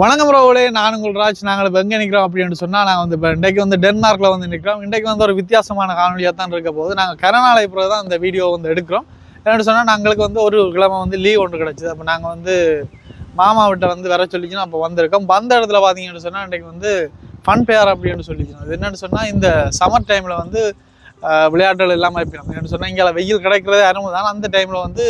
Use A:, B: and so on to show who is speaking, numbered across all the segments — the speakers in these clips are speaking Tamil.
A: வணக்கம் ரோவலே நான் உங்கள் ராஜ் நாங்கள் இப்போ எங்கே நிற்கிறோம் அப்படின்னு சொன்னால் நாங்கள் வந்து இப்போ இன்றைக்கு வந்து டென்மார்க்கில் வந்து நிற்கிறோம் இன்றைக்கு வந்து ஒரு வித்தியாசமான காணொலியாக தான் இருக்க போது நாங்கள் கரநாளை பிறகு தான் இந்த வீடியோ வந்து எடுக்கிறோம். என்னென்னு சொன்னால் நாங்களுக்கு வந்து ஒரு கிழமை வந்து லீவ் ஒன்று கிடச்சிது. அப்போ நாங்கள் வந்து மாமாவிட்ட வந்து வர சொல்லிக்கணும் அப்போ வந்திருக்கோம். வந்த இடத்துல பார்த்தீங்கன்னு சொன்னால் இன்றைக்கு வந்து ஃபன் பேர் அப்படின்னு சொல்லிக்கணும் அது என்னென்னு சொன்னால் இந்த சம்மர் டைமில் வந்து விளையாட்டுகள் இல்லாமல் வைப்பினோம் என்னென்னு சொன்னால் இங்கே வெயில் கிடைக்கிறதே அனுமதி தான். அந்த டைமில் வந்து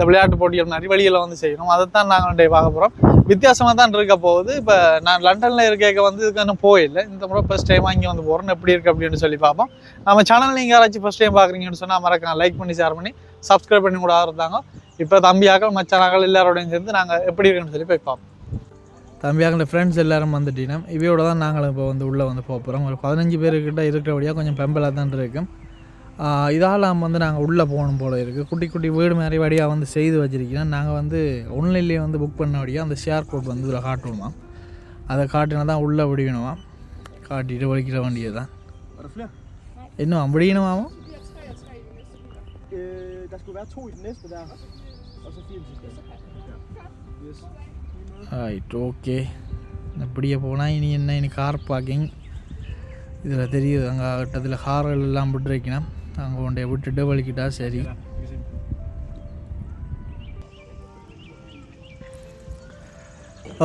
A: இந்த விளையாட்டு போட்டிகள் நிறைய வழியில் வந்து செய்யணும். அதைத்தான் நாங்கள் இன்றைய பார்க்க போகிறோம் வித்தியாசமாக தான் இருக்க போகுது. இப்போ நான் லண்டனில் இருக்க வந்து இதுக்கு இன்னும் போயில்லை இந்த முறை ஃபஸ்ட் டைமாக இங்கே வந்து போகிறோன்னு எப்படி இருக்குது அப்படின்னு சொல்லி பார்ப்போம். நம்ம சேனல் நீங்கள் யாராச்சும் ஃபஸ்ட் டைம் பார்க்குறீங்கன்னு சொன்னால் மறக்காம லைக் பண்ணி ஷேர் பண்ணி சப்ஸ்கிரைப் பண்ணி கூட ஆரம்பித்தாங்க இப்போ தம்பியாக்கள் மச்சானாக்கள் எல்லாரோடையும் சேர்ந்து நாங்கள் எப்படி இருக்குன்னு சொல்லி போய் பார்ப்போம். தம்பியாக்கள ஃப்ரெண்ட்ஸ் எல்லாரும் வந்துட்டீங்கன்னா இவையோட தான் நாங்கள் இப்போ வந்து உள்ளே வந்து போக போகிறோம் ஒரு பதினஞ்சு பேருக்கிட்ட இருக்கிறபடியாக கொஞ்சம் பெம்பலாக தான் இருக்கும் இதால் நம்ம வந்து நாங்கள் உள்ளே போகணும் போல இருக்குது குட்டி குட்டி வீடு மாதிரி வழியாக வந்து செய்து வச்சிருக்கோம் நாங்கள் வந்து ஆன்லைன்லேயே வந்து புக் பண்ணபடியாக அந்த ஷேர் கோட் வந்து இதில் காட்டுவோமா? அதை காட்டினா தான் உள்ளே விடியணுமா? காட்டிட்டு வலிக்கிற வண்டியை தான்? இன்னும்.
B: Yes.
A: ரைட் ஓகே இப்படியே போனால் இனி என்ன இனி கார் பார்க்கிங் இதில் தெரியுது அங்கே கிட்டத்தில் கார்கள் எல்லாம் விட்டு அங்கே கொண்டே விட்டுட்டு வலிக்கிட்டா சரி.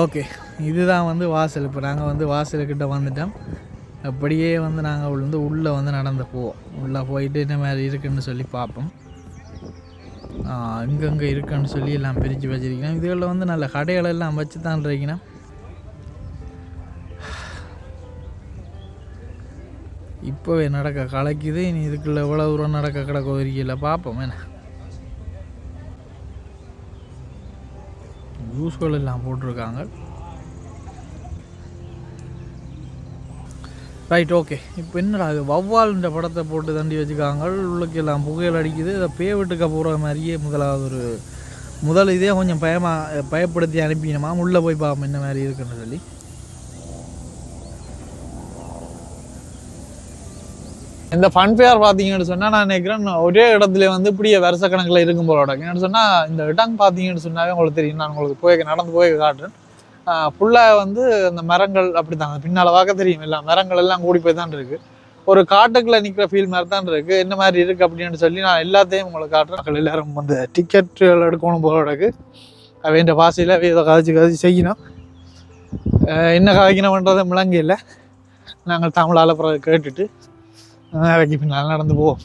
A: ஓகே இதுதான் வந்து வாசல். இப்போ நாங்கள் வந்து வாசலுக்கிட்ட வந்துட்டோம். அப்படியே வந்து நாங்கள் வந்து உள்ளே வந்து நடந்து போவோம். உள்ளே போயிட்டு என்ன மாதிரி இருக்குன்னு சொல்லி பார்ப்போம். எங்கெங்கே இருக்குன்னு சொல்லி எல்லாம் பிரித்து வச்சிருக்கணும் இதுகளில் வந்து நல்ல கடைகள் எல்லாம் வச்சு தான் இருக்கணும். இப்போவே நடக்க கலைக்குது இனி இதுக்குள்ள எவ்வளோ தூரம் நடக்க கிடக்க ஒதுக்கியில் பார்ப்போம் என்ன? ஜூஸ்கள் எல்லாம் போட்டிருக்காங்க. ரைட் ஓகே இப்போ என்னடா அது வவ்வால்ன்ற படத்தை போட்டு தண்டி வச்சுக்காங்க. உள்ளுக்கு எல்லாம் புகையில் அடிக்குது. இதை பே வீட்டுக்கு போகிற மாதிரியே முதலாவது ஒரு முதல் இதே கொஞ்சம் பயமா பயப்படுத்தி அனுப்பினோமா? உள்ளே போய் பார்ப்போம் என்ன மாதிரி இருக்குன்னு சொல்லி. இந்த ஃபன்ஃபேர் பார்த்தீங்கன்னு சொன்னால் நான் நினைக்கிறேன் ஒரே இடத்துல வந்து இப்படியே வருஷ கணக்கில் இருக்கும் போல என்னென்னு சொன்னால் இந்த இடம் பார்த்தீங்கன்னு சொன்னாவே உங்களுக்கு தெரியும். நான் உங்களுக்கு போய் நடந்து போய் காட்டுறேன். ஃபுல்லாக வந்து அந்த மரங்கள் அப்படி தான் பின்னால் பார்க்க தெரியும். இல்லை மரங்கள் எல்லாம் கூடி போய் தான் இருக்குது ஒரு காட்டுக்குள்ளே நிற்கிற ஃபீல் மாதிரி தான் இருக்குது என்ன மாதிரி இருக்குது அப்படின்னு சொல்லி நான் எல்லாத்தையும் உங்களுக்கு காட்டுறேன். மக்கள் எல்லாரும் வந்து டிக்கெட்டுகள் எடுக்கணும் போல இருக்கு அவன் பாசையில் இதை கதைச்சு கதைச்சு செய்யணும். என்ன கதைக்கணும்ன்றது விளங்க இல்லை நாங்கள் தமிழால் பிறகு கேட்டுட்டு வேலைக்கு பின்னால் நடந்து போவோம்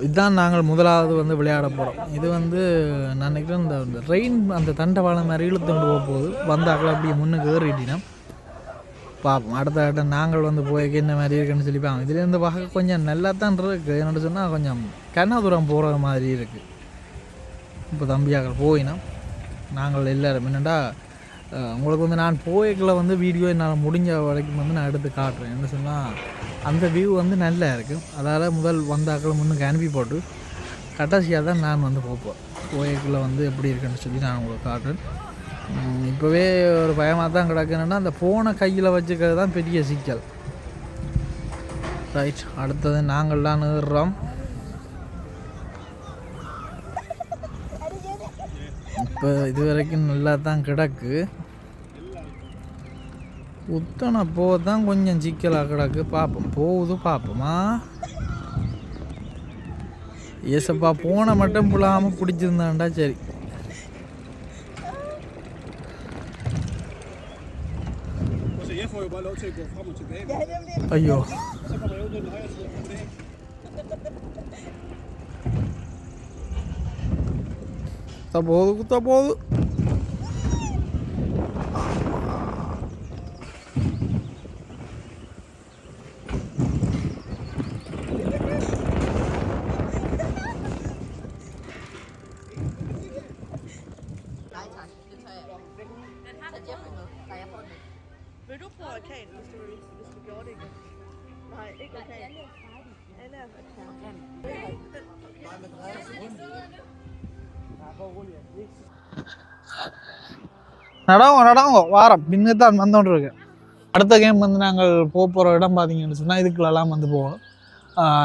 A: இதுதான் நாங்கள் முதலாவது வந்து விளையாட போகிறோம் இது வந்து நான் நினைக்கிறேன் இந்த ரெயின் அந்த தண்டவாளம் மாதிரி இழுத்து கொண்டு போக போகுது வந்தாக்கள் அப்படியே முன்னுக்கு ஏறிட்டினா பார்ப்போம் அடுத்த அடுத்த நாங்கள் வந்து போய் என்ன மாதிரி இருக்குன்னு சொல்லி பார்ப்போம் இதுலேருந்து பார்க்க கொஞ்சம் நல்லா தான் இருக்குது என்னோட சொன்னால் கொஞ்சம் கண்ணாதுரம் போகிற மாதிரி இருக்குது இப்போ தம்பியாக்கள் போயினா நாங்கள் எல்லாரும். என்னென்னா உங்களுக்கு வந்து நான் போய்க்குள்ள வந்து வீடியோ என்னால் முடிஞ்ச வரைக்கும் வந்து நான் எடுத்து காட்டுறேன். என்ன சொன்னால் அந்த வியூ வந்து நல்லா இருக்கும் அதால் முதல் வந்தாக்கள் முன்னுக்கு அனுப்பி போட்டு கடைசியாக தான் நான் வந்து போப்பேன் போய்க்கில் வந்து எப்படி இருக்குன்னு சொல்லி நான் உங்களுக்கு காட்டுறேன். இப்போவே ஒரு பயமாக தான் கிடக்குன்னா அந்த ஃபோனை கையில் வச்சுக்கிறது தான் பெரிய சிக்கல். ரைட் அடுத்தது நாங்கள்லாம் நிறுறோம் இப்போ இது வரைக்கும் நல்லா தான் கிடக்கு. உத்தனை போக தான் கொஞ்சம் சிக்கலாக கிடக்கு. பார்ப்போம் போகுது பார்ப்போமா ஏசப்பா போனை மட்டும் புலாமல் பிடிச்சிருந்தாண்டா சரி. ஐயோ.
C: Tá bolo, tá bom. Tá
A: நடவங்க நடவங்க. வாரம். பின்னு தான் வந்துட்டு இருக்கு அடுத்த கேம் வந்து நாங்கள் போக போகிற இடம் பார்த்தீங்கன்னு சொன்னால் இதுக்குள்ளெல்லாம் வந்து போவோம்.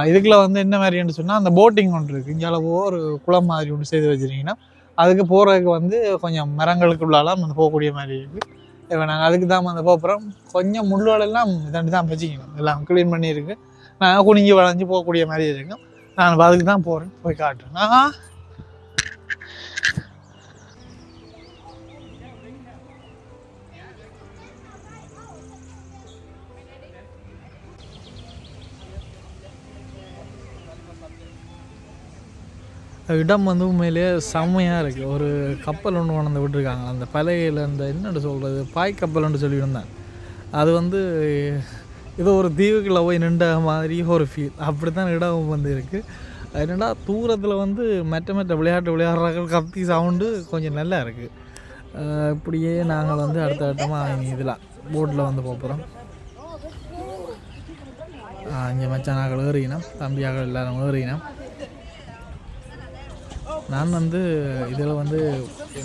A: இதுக்குள்ள வந்து என்ன மாதிரின்னு சொன்னால் அந்த போட்டிங் ஒன்று இருக்குது இங்கே ஒரு குளம் மாதிரி ஒன்று செய்து வச்சுருக்கீங்கன்னா அதுக்கு போகிறதுக்கு வந்து கொஞ்சம் மரங்களுக்குள்ளாலாம் வந்து போகக்கூடிய மாதிரி இருக்குது இப்போ நாங்கள் அதுக்கு தான் வந்து போகிறோம் கொஞ்சம் முள்ளுவலெல்லாம் இதாண்டி தான் வச்சுக்கணும். எல்லாம் க்ளீன் பண்ணியிருக்கு. நாங்கள் குனிஞ்சு வளைஞ்சு போகக்கூடிய மாதிரி இருக்கும் நான் அதுக்கு தான் போகிறேன் போய் காட்டுறேன். நான் இடம் வந்து உண்மையிலேயே செம்மையாக இருக்குது ஒரு கப்பல் ஒன்று கொண்டு வந்து விட்டுருக்காங்க. அந்த பலகையில் அந்த என்னென்னு சொல்கிறது பாய் கப்பல்னு சொல்லியிருந்தேன். அது வந்து ஏதோ ஒரு தீவுக்குள்ளே போய் நின்ற மாதிரி ஒரு ஃபீல் அப்படி தான் இடம் வந்து இருக்குது என்னடா தூரத்தில் வந்து மெட்ட மெட்ட விளையாட்டு விளையாடுறாங்க. கத்தி சவுண்டு கொஞ்சம் நல்லா இருக்குது இப்படியே நாங்கள் வந்து அடுத்த கட்டமாக இதில் போட்டில் வந்து போகிறோம் இங்கே மச்சானாக்கள் ஏறினோம். தம்பியாக்கள் எல்லாரும் ஏறினோம். நான் வந்து இதில் வந்து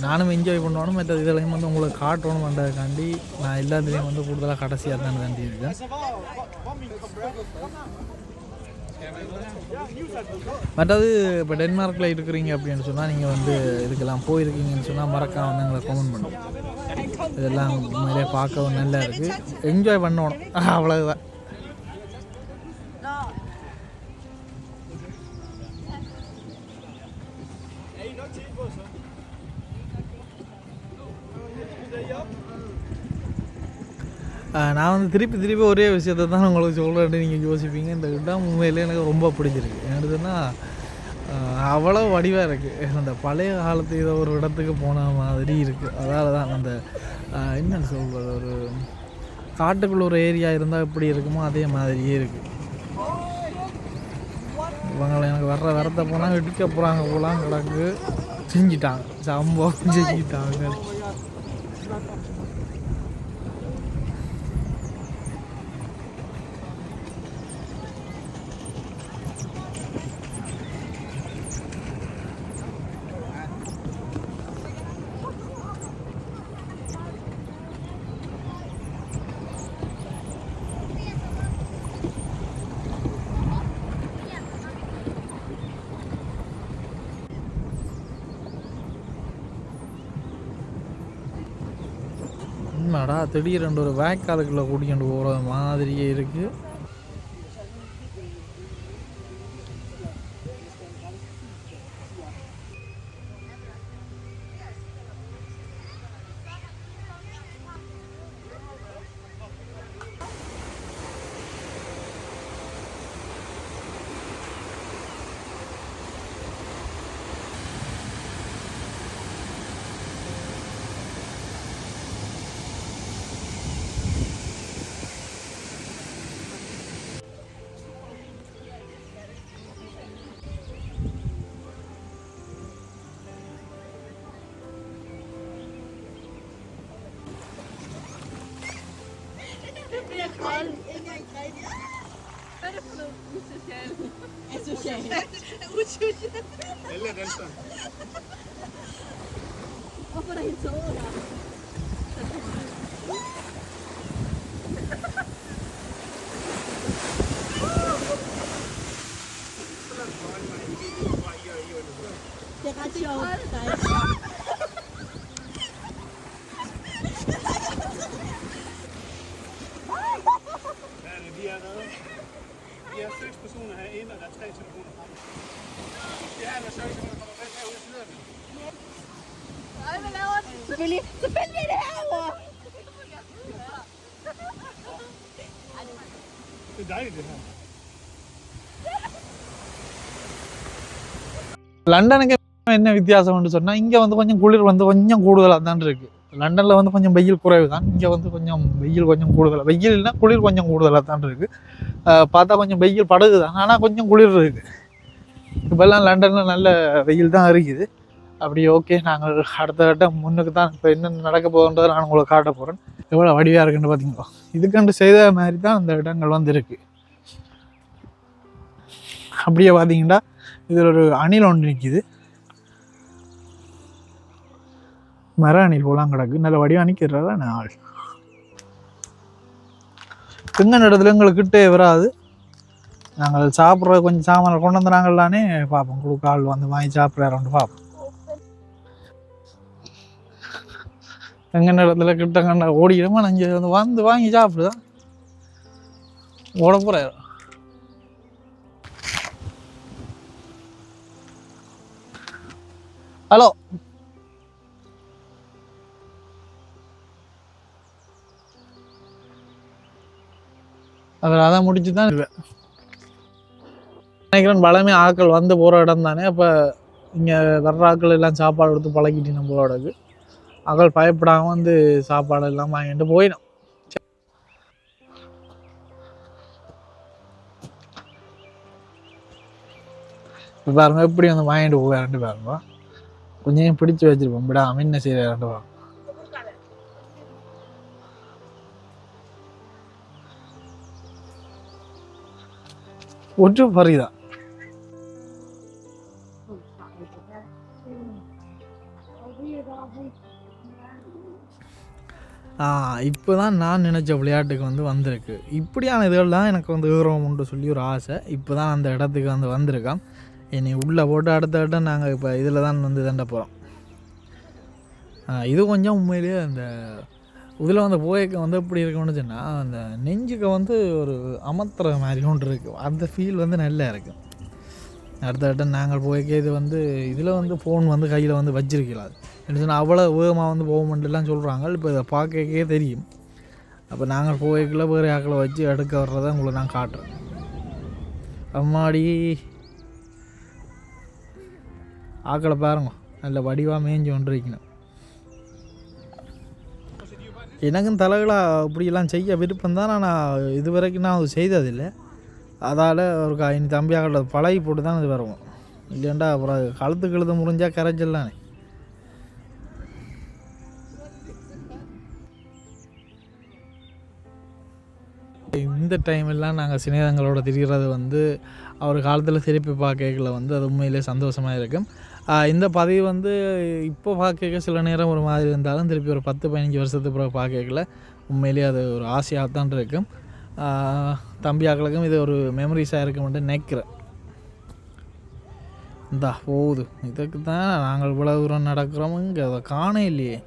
A: நானும் என்ஜாய் பண்ணணும் மற்ற இதுலையும் வந்து உங்களுக்கு காட்டணும் பண்ணுறதுக்காண்டி நான் எல்லாத்துலேயும் வந்து கூடுதலாக கடைசியாக தான் தாண்டி இருக்கேன். மற்றது இப்போ டென்மார்க்கில் இருக்கிறீங்க அப்படின்னு சொன்னால் நீங்கள் வந்து இதுக்கெல்லாம் போயிருக்கீங்கன்னு சொன்னால் மறக்காம வந்து எங்களை கமெண்ட் பண்ணும் இதெல்லாம் நிறைய பார்க்கவும் நல்லா இருக்குது என்ஜாய் பண்ணணும். அவ்வளோதான் நான் வந்து திருப்பி திருப்பி ஒரே விஷயத்தை தான் உங்களுக்கு சொல்கிறேன்னு நீங்கள் யோசிப்பீங்க. இந்த இடம் உண்மையிலே எனக்கு ரொம்ப பிடிச்சிருக்கு. என்னதுன்னா அவ்வளோ வடிவாக இருக்குது அந்த பழைய காலத்து ஏதோ ஒரு இடத்துக்கு போன மாதிரி இருக்குது அதால தான் அந்த என்னன்னு சொல்கிறது ஒரு காட்டுக்குள்ள ஒரு ஏரியா இருந்தால் எப்படி இருக்குமோ அதே மாதிரியே இருக்குது இவங்களை எனக்கு வர்ற வரத்தை போனால் இடிக்க போகிறாங்க போலாம் கிடக்கு. செஞ்சிட்டாங்க. சம்பவம் செஞ்சிட்டாங்க. என்னடா திடீரென்று ஒரு வேக்காலுக்குள்ளே கூட்டிகிட்டு போகிற மாதிரியே இருக்குது
D: laver den? Selvfølgelig, selvfølgelig er det herovre!
B: Det er dejligt, det her.
A: லண்டனுக்கு என்ன வித்தியாசம்னு சொன்னால் இங்கே வந்து கொஞ்சம் குளிர் வந்து கொஞ்சம் கூடுதலாக தான் இருக்குது லண்டனில் வந்து கொஞ்சம் வெயில் குறைவு தான் இங்கே வந்து கொஞ்சம் வெயில் கொஞ்சம் கூடுதலாக வெயில்னா குளிர் கொஞ்சம் கூடுதலாக தான் இருக்குது பார்த்தா கொஞ்சம் வெயில் படுது தான் ஆனால் கொஞ்சம் குளிர் இருக்குது இப்போல்லாம் லண்டனில் நல்ல வெயில் தான் இருக்குது. அப்படி ஓகே நாங்கள் அடுத்த கட்டம் முன்னுக்கு தான் இப்போ என்ன நடக்க போகுன்றதை நான் உங்களுக்கு காட்ட போகிறேன் எவ்வளோ வடிவாக இருக்குன்னு பார்த்தீங்களா இதுக்கண்டு செய்த மாதிரி தான் அந்த இடங்கள் வந்து இருக்குது அப்படியே பார்த்தீங்கன்னா இதில் ஒரு அணில் ஒன்று நிற்கிது மர அணில் போலாம் கிடக்கு. நல்ல வடிவம் அணிக்கிறதா நாள் எங்க இடத்துல எங்களுக்கு கிட்டே வராது. நாங்கள் சாப்பிட்ற கொஞ்சம் சாமானை கொண்டு வந்துறாங்களானே பார்ப்போம். கொடுக்க கால் வந்து வாங்கி சாப்பிட்றாரு பார்ப்போம். எங்க இடத்துல கிட்ட கண்ட ஓடிடுமா நஞ்சு வந்து வந்து வாங்கி சாப்பிடுதான் ஓட போகிறாரு ஹலோ. அவர் அதை முடிச்சு தான் நினைக்கிறேன் பலமே ஆட்கள் வந்து போகிற இடம் தானே அப்போ இங்கே வர்ற ஆட்கள் எல்லாம் சாப்பாடு கொடுத்து பழகிட்டு நம்மளோடக்கு அவள் பயப்படாமல் வந்து சாப்பாடு எல்லாம் வாங்கிட்டு போயிடும். இப்போ பாருங்க எப்படி வந்து வாங்கிட்டு போவாருன்ட்டு பாருங்க கொஞ்சம் பிடிச்சு வச்சிருப்போம். விடா என்ன செய்யறாரு பாருங்க ஒற்று பறிதான் இப்போ தான் நான் நினச்ச விளையாட்டுக்கு வந்து வந்திருக்கு. இப்படியான இதெல்லாம் எனக்கு வந்து விவரம் சொல்லி ஒரு ஆசை. இப்போ தான் அந்த இடத்துக்கு வந்து வந்திருக்கான் என்னை உள்ளே போட்டு அடுத்த இடம் நாங்கள் இப்போ இதில் தான் வந்து தண்ட போகிறோம் இது கொஞ்சம் உண்மையிலேயே அந்த இதில் வந்து போயக்க வந்து எப்படி இருக்கும்னு சொன்னால் அந்த நெஞ்சுக்கு வந்து ஒரு அமர்த்துற மாதிரி ஒன்று இருக்குது அந்த ஃபீல் வந்து நல்லா இருக்குது அடுத்த இடம் நாங்கள் போய்க்க இது வந்து இதில் வந்து ஃபோன் வந்து கையில் வந்து வச்சிருக்கலாம் என்ன சொன்னால் அவ்வளோ வேகமாக வந்து போக மாட்டேலாம் சொல்கிறாங்க இப்போ இதை பார்க்கக்கே தெரியும். அப்போ நாங்கள் போய்க்குள்ள வேறு ஆக்களை வச்சு எடுக்க வர்றதை உங்களை நான் காட்டுறேன். அம்மாடி. ஆக்களை பாருங்க. நல்ல வடிவாக மேய்ஞ்சி ஒன்று வைக்கணும் எனக்கும் தலைகளாக இப்படியெல்லாம் செய்ய விருப்பம் தான். நான் இது வரைக்கும் நான் அது செய்ததில்லை. அதால் ஒரு கா இனி தம்பியாக்கள பழகி போட்டு தான் இது வருவோம். இல்லைண்டா அப்புறம் கழுத்து கழுத்து முறிஞ்சால் கரைச்சிடலானே இந்த டைமெல்லாம் நாங்கள் சிநேகங்களோட திரிகிறது வந்து அவர் காலத்தில் திருப்பி பார்க்கல வந்து அது உண்மையிலே சந்தோஷமாக இருக்கும். இந்த பதிவு வந்து இப்போ பார்க்க சில நேரம் ஒரு மாதிரி இருந்தாலும் திருப்பி ஒரு பத்து பதினஞ்சு வருஷத்துக்கு பிறகு பார்க்கல உண்மையிலேயே அது ஒரு ஆசையாக தான் இருக்கும். தம்பியாக்களுக்கும் இது ஒரு மெமரிஸாக இருக்கும்ட்டு நினைக்கிறேன். இந்தா போகுது. இதுக்கு தான் நாங்கள் இவ்வளோ தூரம் நடக்கிறோம் இங்கே அதை காண இல்லையே.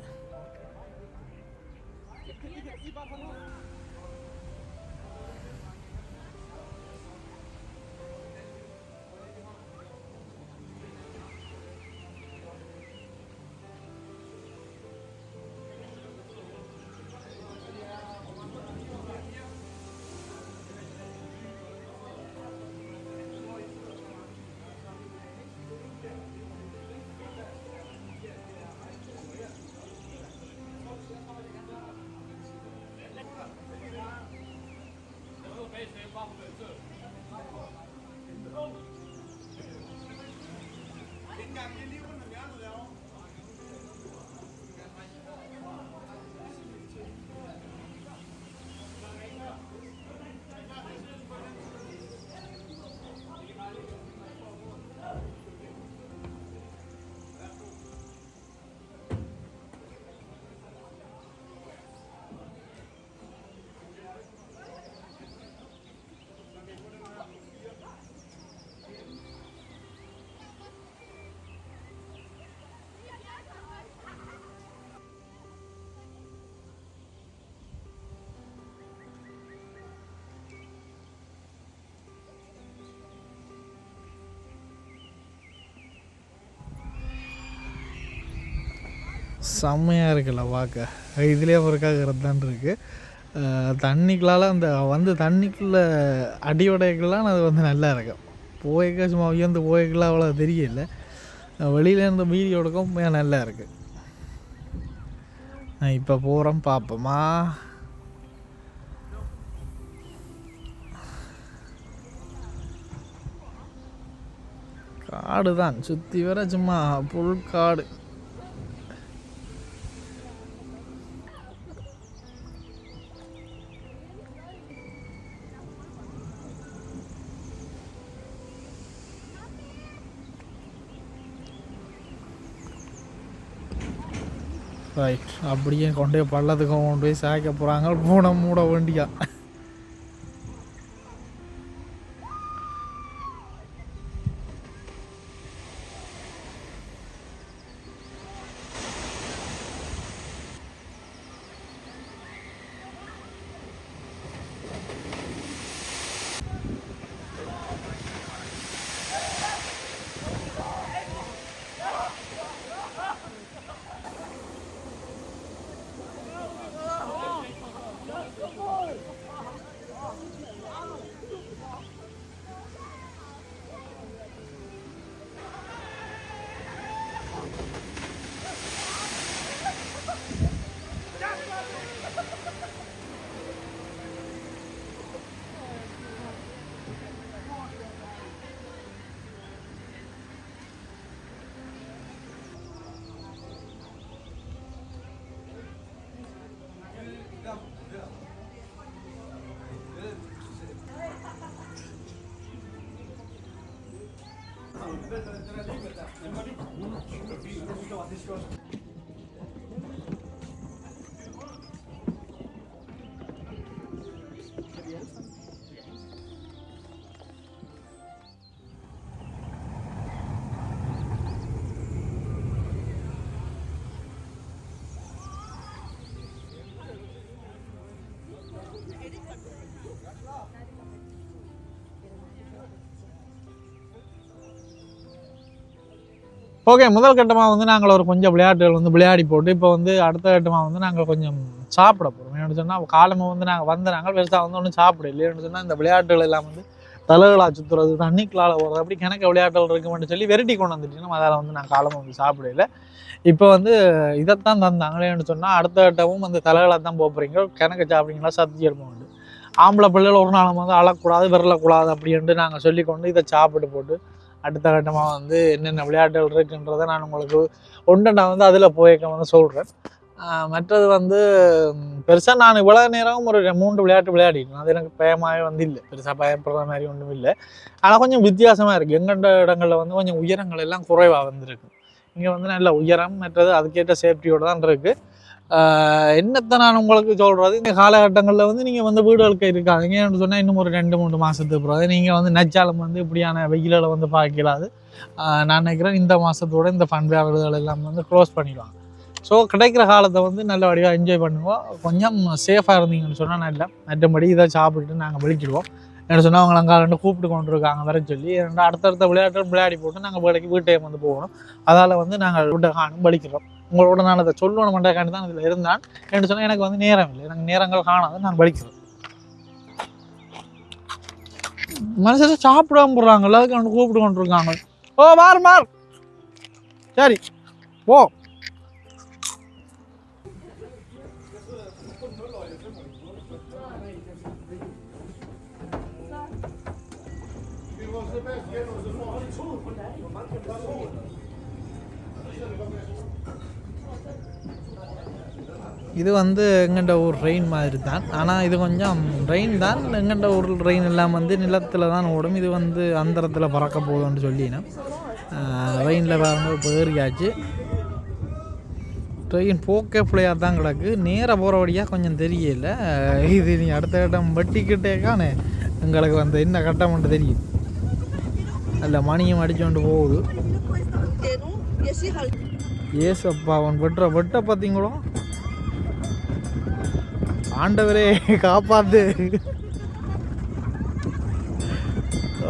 A: செம்மையாக இருக்குல்ல பார்க்க இதுலேயே ஒரு தான் இருக்குது தண்ணிக்குள்ளால அந்த வந்து தண்ணிக்குள்ளே அடியோடைக்கெல்லாம் அது வந்து நல்லா இருக்கும். போய்க்க சும்மா உயர்ந்து போய்க்கலாம் அவ்வளோ தெரியல. வெளியில இருந்த வீடியோ எடுக்கவும் நல்லா இருக்குது இப்போ போகிறோம் பார்ப்போமா காடு தான் சுற்றி வர சும்மா புல் காடு. ரைட் அப்படியே கொண்டு போய் பள்ளத்துக்கு கொண்டு போய் சாய்க்க போகிறாங்க பூனை மூட வேண்டியா Ateşi var. ஓகே முதல் கட்டமாக வந்து நாங்கள் ஒரு கொஞ்சம் விளையாட்டுகள் வந்து விளையாடி போட்டு இப்போ வந்து அடுத்த கட்டமாக வந்து நாங்கள் கொஞ்சம் சாப்பிட போகிறோம் ஏன்னு சொன்னால் காலமாக வந்து நாங்கள் வந்து நாங்கள் பெருசாக வந்து ஒன்றும் சாப்பிட இல்லைன்னு சொன்னால் இந்த விளையாட்டுகள் எல்லாம் வந்து தலைகளா சுற்றுறது தண்ணிக்குள்ளால போகிறது அப்படி கிணக்க விளையாட்டுகள் இருக்குமென்னு சொல்லி வெரைட்டி கொண்டு வந்துட்டீங்கன்னா அதால் வந்து நான் காலமாக வந்து சாப்பிடல இப்போ வந்து இதைத்தான் தந்தாங்களேன்னு சொன்னால் அடுத்த கட்டமும் அந்த தலைகளாக தான் போகிறீங்க கிணக்க சாப்பிட்றீங்களா? சத்தி எடுப்போம் ஆம்பளை பிள்ளைகள் ஒரு நாளும் வந்து அழக்கூடாது விரலக்கூடாது அப்படின்ட்டு நாங்கள் சொல்லி கொண்டு இதை சாப்பிட்டு போட்டு அடுத்த கட்டமாக வந்து என்னென்ன விளையாட்டுகள் இருக்குன்றதை நான் உங்களுக்கு ஒன்று நான் வந்து அதில் போயிருக்க வந்து சொல்கிறேன் மற்றது வந்து பெருசாக நான் இவ்வளோ நேரம் ஒரு ரெ- மூன்று விளையாட்டு விளையாடிட்டேன் அது எனக்கு பயமாகவே வந்து இல்லை. பெருசாக பயப்படுற மாதிரி ஒன்றும் இல்லை. ஆனால் கொஞ்சம் வித்தியாசமாக இருக்குது எங்கெண்ட இடங்களில் வந்து கொஞ்சம் உயரங்கள் எல்லாம் குறைவாக வந்திருக்கு. இங்கே வந்து நல்ல உயரம் மற்றது அதுக்கேற்ற சேஃப்டியோடு தான் இருக்குது என்னத்தை நான் உங்களுக்கு சொல்கிறது இந்த காலகட்டங்களில் வந்து நீங்கள் வந்து வீடுகளுக்கு இருக்காதீங்க ஏன்னு சொன்னால் இன்னும் ஒரு ரெண்டு மூணு மாதத்துக்கு பிறகு நீங்கள் வந்து நச்சாலம் வந்து இப்படியான வெயிலில் வந்து பார்க்கலாது நான் நினைக்கிறேன் இந்த மாதத்தோட இந்த ஃபன் விடுதல் எல்லாம் வந்து க்ளோஸ் பண்ணிடுவாங்க. ஸோ கிடைக்கிற காலத்தை வந்து நல்ல வடிவாக என்ஜாய் பண்ணுவோம். கொஞ்சம் சேஃபாக இருந்தீங்கன்னு சொன்னால் நல்லா. மற்றபடி இதை சாப்பிட்டு நாங்கள் வெளிக்கிடுவோம். என்ன சொன்னால் அவங்க அங்கே ரெண்டு கூப்பிட்டு கொண்டு இருக்காங்க வர சொல்லி ரெண்டு அடுத்தடுத்த விளையாட்டு விளையாடி போட்டு நாங்கள் வேலைக்கு வீட்டை வந்து போகணும். அதால் வந்து நாங்கள் விட்ட காணும் படிக்கிறோம் உங்களோட நான் அதை சொல்லணும் மண்டக்காண்டி தான் இதில் இருந்தான். என்று சொன்னால் எனக்கு வந்து நேரம் இல்லை. எனக்கு நேரங்கள் காணாது நான் படிக்கிறோம் மனுஷன் சாப்பிடாம போடுறாங்கல்ல அதுக்கு வந்து கூப்பிட்டு கொண்டு இருக்காங்க ஓ மாறு மாறு. சரி போ. இது வந்து எங்கண்ட ஊர் ரெயின் மாதிரி தான் ஆனால் இது கொஞ்சம் ரெயின் தான் எங்கண்ட ஊர் ரெயின் எல்லாம் வந்து நிலத்தில் தான் ஓடும். இது வந்து அந்தரத்தில் பறக்க போகுதுன்னு சொல்லினா ரெயினில் பாருங்க இப்போ ஏறியாச்சு. ட்ரெயின் போக்கே பிள்ளையாக தான் கிடக்கு. நேராக போகிற வழியாக கொஞ்சம் தெரியல. இது நீ அடுத்த கட்டம் வெட்டிக்கிட்டேக்கானே எங்களுக்கு வந்து என்ன கட்டம்ன்ட்டு தெரியும். அல்ல மணியும் அடிச்சுட்டு போகுது ஏசப்பா அவன் வெட்டுற வெட்ட பார்த்தீங்களோ ஆண்டவரே காப்பாத்து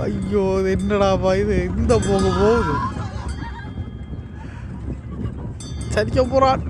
A: ஐயோ என்னடாப்பா இது இந்த போக போகுது சரிக்க போறான்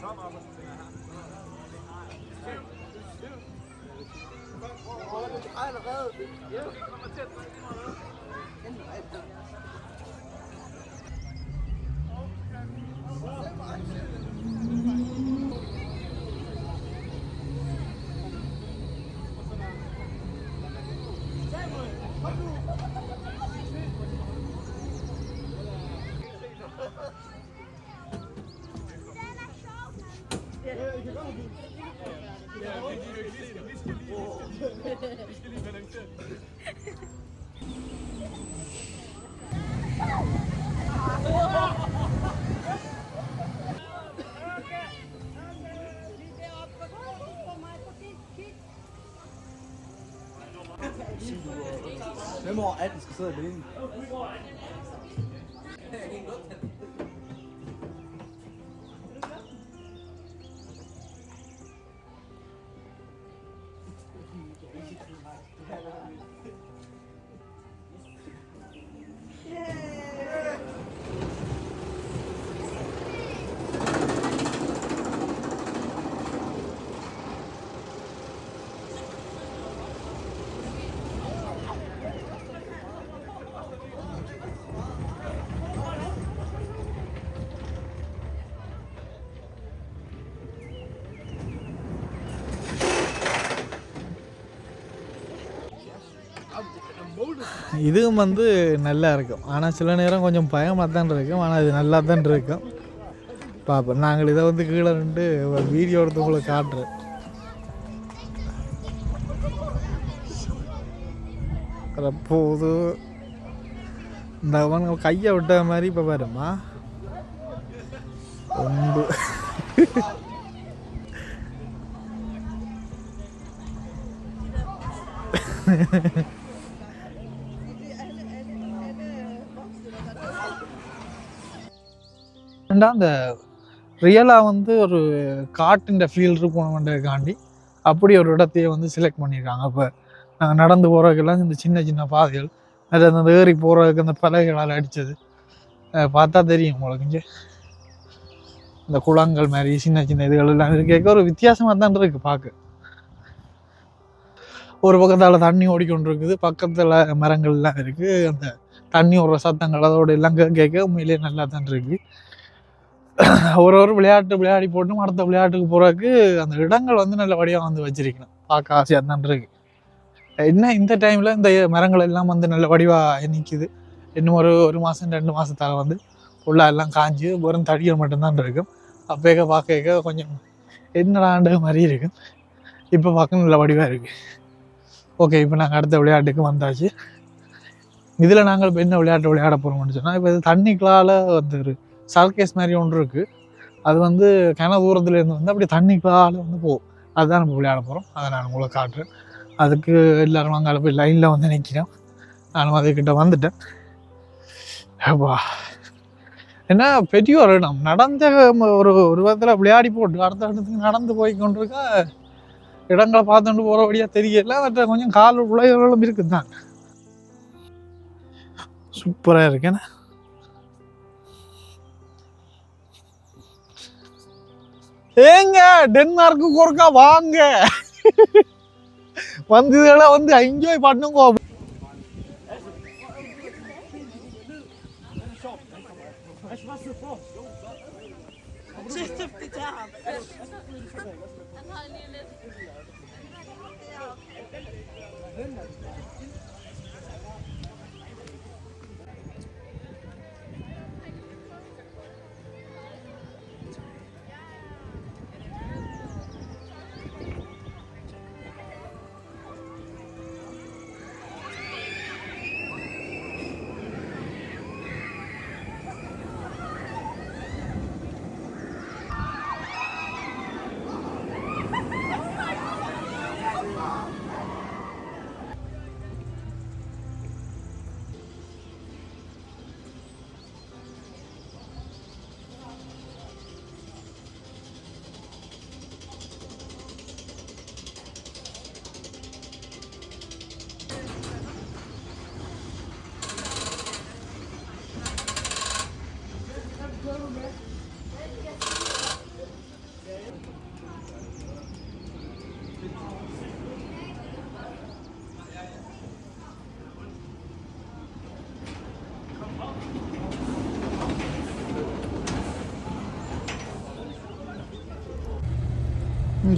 C: Tamam.
E: Hvem over 18 skal sidde alene?
A: இதுவும் வந்து நல்லா இருக்கும். ஆனால் சில நேரம் கொஞ்சம் பயமாக தான் இருக்கும். ஆனால் இது நல்லா தான் இருக்கும். பார்ப்போம் நாங்கள் இதை வந்து கீழே நின்று ஒரு வீடியோ எடுத்து உங்களுக்கு காட்டுறேன். போது. இந்த அவனுங்க கையை விட்ட மாதிரி இப்போ பாருமா ஒன்று ஏண்டா அந்த ரியலாக வந்து ஒரு காட்டின் ஃபீல் இருக்கணுன்றதுக்காண்டி அப்படி ஒரு இடத்தையே வந்து செலக்ட் பண்ணியிருக்காங்க. அப்போ நாங்கள் நடந்து போகிறதுக்கெல்லாம் இந்த சின்ன சின்ன பாதைகள் அது அந்த ஏறி போகிறதுக்கு அந்த பலகைகளால் அடித்தது. பார்த்தா தெரியும் உங்களுக்கு இங்கே. இந்த குளங்கள் மாதிரி சின்ன சின்ன இதுகள் எல்லாம் இருக்க. ஒரு வித்தியாசமாக தான் இருக்குது பார்க்க. ஒரு பக்கத்தால் தண்ணி ஓடிக்கொண்டு இருக்குது பக்கத்தில் மரங்கள்லாம் இருக்குது அந்த தண்ணி ஓடுற சத்தங்கள் அதோட எல்லாம் கேட்க உண்மையிலேயே நல்லா தான் இருக்குது ஒரு ஒரு விளையாட்டு விளையாடி போட்டும் அடுத்த விளையாட்டுக்கு போகிறதுக்கு அந்த இடங்கள் வந்து நல்ல வடிவம் வந்து வச்சிருக்கணும். பார்க்க ஆசையாக தான் இருக்கு. என்ன இந்த டைமில் இந்த மரங்கள் எல்லாம் வந்து நல்ல வடிவாக நிற்கிது இன்னும் ஒரு ஒரு மாதம் ரெண்டு மாதத்தால் வந்து ஃபுல்லாக எல்லாம் காஞ்சி வெறும் தடிகள் மட்டும்தான் இருக்கும் அப்போக்க பார்க்க கொஞ்சம் என்னடாண்ட மாதிரி இருக்கும் இப்போ பார்க்க நல்ல வடிவாக இருக்குது ஓகே இப்போ நாங்கள் அடுத்த விளையாட்டுக்கு வந்தாச்சு. இதில் நாங்கள் இப்போ என்ன விளையாட்டு விளையாட போகிறோம்னு சொன்னால் இப்போ இது தண்ணிக்குள்ளால் வந்து ஒரு சர்க்கேஸ் மாதிரி ஒன்று இருக்குது அது வந்து கிண தூரத்துலேருந்து வந்து அப்படியே தண்ணிக்கால வந்து போகும். அதுதான் நம்ம விளையாட போகிறோம் அதை நான் உங்களுக்கு காட்டுறேன். அதுக்கு எல்லாரும் அங்கே போய் லைனில் வந்து நிற்கிறோம் நானும் அதுக்கிட்ட வந்துட்டேன். அப்பா. என்ன பெரியோர் ஒரு இடம் நடந்த ஒரு ஒரு விதத்தில் விளையாடி போட்டு அடுத்த இடத்துக்கு நடந்து போய் கொண்டிருக்க இடங்களை பார்த்துட்டு போகிற வழியாக தெரியல. மற்ற கொஞ்சம் கால் உழைகளும் இருக்குது தான் சூப்பராக இருக்கேன்னா ஏங்க டென்மார்க்கு ஒருக்கா வாங்க. வந்ததெல்லாம் வந்து என்ஜாய் பண்ணுங்க.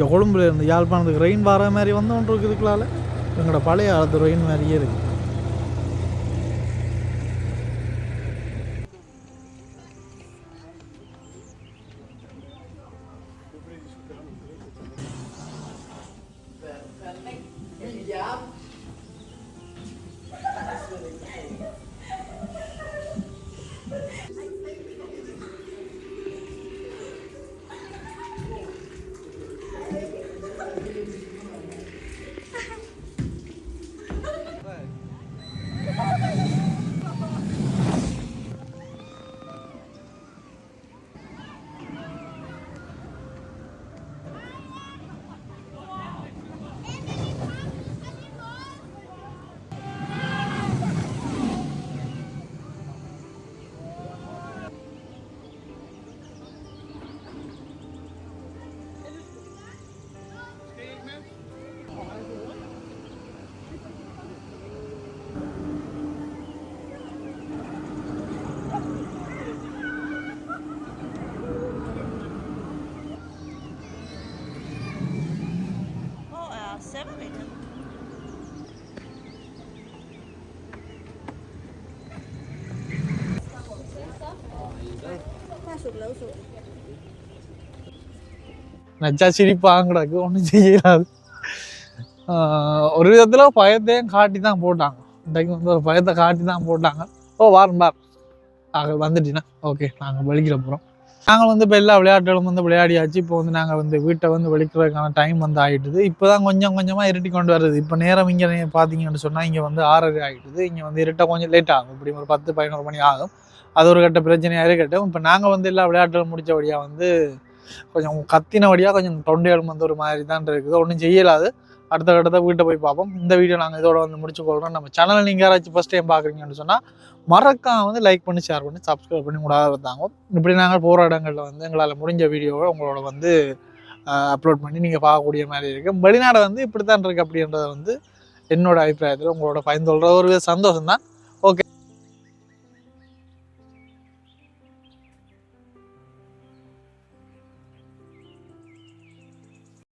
A: இங்கே கொழும்புல இருந்து யாழ்ப்பாணத்துக்கு ரெயின் வர மாதிரி வந்து ஒன்று இருக்குதுக்குள்ளால எங்களோட பழைய காலத்து ரெயின் மாதிரியே
C: இருக்குது
A: நச்சா சிரிப்பாங்கடாக்கு ஒன்றும் செய்யலாது ஒரு விதத்தில் பயத்தையும் காட்டி தான் போட்டாங்க இன்றைக்கு வந்து ஒரு பயத்தை காட்டி தான் போட்டாங்க ஓ வாரம் பார் ஆக வந்துட்டீங்கன்னா ஓகே நாங்கள் வெளிக்கிற போகிறோம் நாங்கள் வந்து இப்போ எல்லா விளையாட்டுகளும் வந்து விளையாடியாச்சு இப்போ வந்து நாங்கள் வந்து வீட்டை வந்து வெளிக்கிறதுக்கான டைம் வந்து ஆகிட்டுது இப்போ தான் கொஞ்சம் கொஞ்சமாக இருட்டி கொண்டு வருது இப்போ நேரம் இங்கே பார்த்தீங்கன்னு சொன்னால் இங்கே வந்து ஆறரை ஆகிட்டுது இங்கே வந்து இருட்ட கொஞ்சம் லேட் ஆகும் இப்படி ஒரு பத்து பதினோரு மணி ஆகும் அது ஒரு கட்ட பிரச்சனையாக இருக்கட்டும் இப்போ நாங்கள் வந்து எல்லா விளையாட்டுகளும் முடித்தபடியாக வந்து கொஞ்சம் கத்தினபடியாக கொஞ்சம் தொண்டைகள் வந்து ஒரு மாதிரி தான் இருக்குது ஒன்றும் செய்யலாது அடுத்த கட்டத்தை வீட்டை போய் பார்ப்போம். இந்த வீடியோ நாங்கள் இதோட வந்து முடிச்சு கொள்கிறோம் நம்ம சேனலை நீங்கள் யாராச்சும் ஃபஸ்ட் டைம் பார்க்குறீங்கன்னு சொன்னால் மறக்காம வந்து லைக் பண்ணி ஷேர் பண்ணி சப்ஸ்கிரைப் பண்ணி கூட இருந்தாங்க. இப்படி நாங்கள் போகிற இடங்களில் வந்து எங்களால் முடிஞ்ச வீடியோவை உங்களோட வந்து அப்லோட் பண்ணி நீங்கள் பார்க்கக்கூடிய மாதிரி இருக்குது வெளிநாடு வந்து இப்படி தான் இருக்குது அப்படின்றத வந்து என்னோட அபிப்பிராயத்தில் உங்களோட பயந்து சொல்கிற ஒரு சந்தோஷம் தான்